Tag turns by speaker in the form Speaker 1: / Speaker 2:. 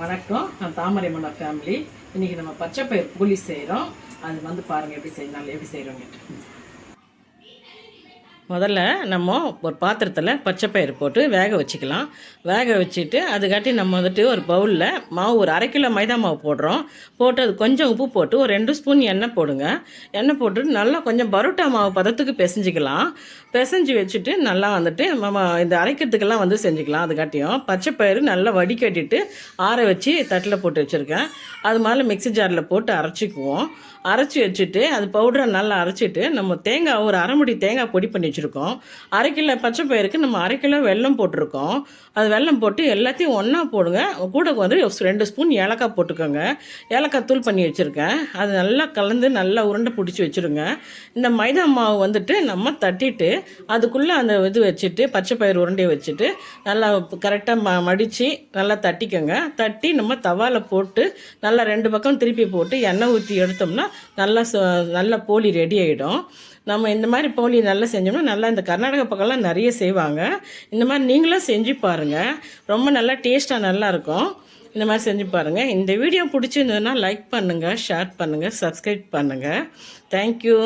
Speaker 1: வணக்கம். நான் மன்னர் ஃபேமிலி இன்னைக்கு நம்ம பச்சைப்பயிர் புளி செய்கிறோம் அது வந்து பாருங்கள் எப்படி செய்யணும் எப்படி செய்கிறோங்க முதல்ல நம்ம ஒரு பாத்திரத்தில் பச்சை போட்டு வேக வச்சுக்கலாம். வேக வச்சுட்டு அதுக்காட்டி நம்ம வந்துட்டு ஒரு பவுலில் மாவு ஒரு அரை கிலோ மைதா மாவு போடுறோம். போட்டு அது கொஞ்சம் உப்பு போட்டு ஒரு ரெண்டு ஸ்பூன் எண்ணெய் போடுங்க. எண்ணெய் போட்டு நல்லா கொஞ்சம் பரோட்டா மாவு பதத்துக்கு பிசைஞ்சிக்கலாம். பிசைஞ்சு வச்சுட்டு நல்லா வந்துட்டு நம்ம இந்த அரைக்கிறதுக்கெல்லாம் வந்து செஞ்சுக்கலாம். அதுக்காட்டியும் பச்சை பயிறு நல்லா வடிகட்டிட்டு ஆற வச்சு தட்டில் போட்டு வச்சுருக்கேன். அது மேலே மிக்ஸி ஜாரில் போட்டு அரைச்சிக்குவோம். அரைச்சி வச்சுட்டு அது பவுடரை நல்லா அரைச்சிட்டு நம்ம தேங்காய் ஒரு அரைமுடி தேங்காய் பொடி பண்ணி வச்சுருக்கோம். அரை கிலோ பச்சை பயிருக்கு நம்ம அரை கிலோ வெல்லம் போட்டிருக்கோம். அது வெல்லம் போட்டு எல்லாத்தையும் ஒன்றா போடுங்க. கூட வந்து ரெண்டு ஸ்பூன் ஏலக்காய் போட்டுக்கோங்க. ஏலக்காய் தூள் பண்ணி வச்சுருக்கேன். அது நல்லா கலந்து நல்லா உருண்டை பிடிச்சி வச்சுருங்க. இந்த மைதா மாவு வந்துட்டு நம்ம தட்டிட்டு அதுக்குள்ளே அந்த இது வச்சுட்டு பச்சை பயிர் உருண்டையை வச்சுட்டு நல்லா கரெக்டாக ம மடித்து நல்லா தட்டிக்கோங்க. தட்டி நம்ம தவாவில் போட்டு நல்லா ரெண்டு பக்கம் திருப்பி போட்டு எண்ணெய் ஊற்றி எடுத்தோம்னா நல்லா நல்லா போலி ரெடி ஆகிடும் நம்ம இந்த மாதிரி போலி நல்லா செஞ்சோம்னா நல்லா இந்த கர்நாடகா பக்கம்லாம் நிறைய செய்வாங்க. இந்த மாதிரி நீங்களும் செஞ்சு பாருங்கள் ரொம்ப நல்லா டேஸ்ட்டாக நல்லாயிருக்கும். இந்த மாதிரி செஞ்சு பாருங்கள் இந்த வீடியோ பிடிச்சிருந்ததுன்னா லைக் பண்ணுங்கள் ஷேர் பண்ணுங்கள் சப்ஸ்கிரைப் பண்ணுங்கள் தேங்க்யூ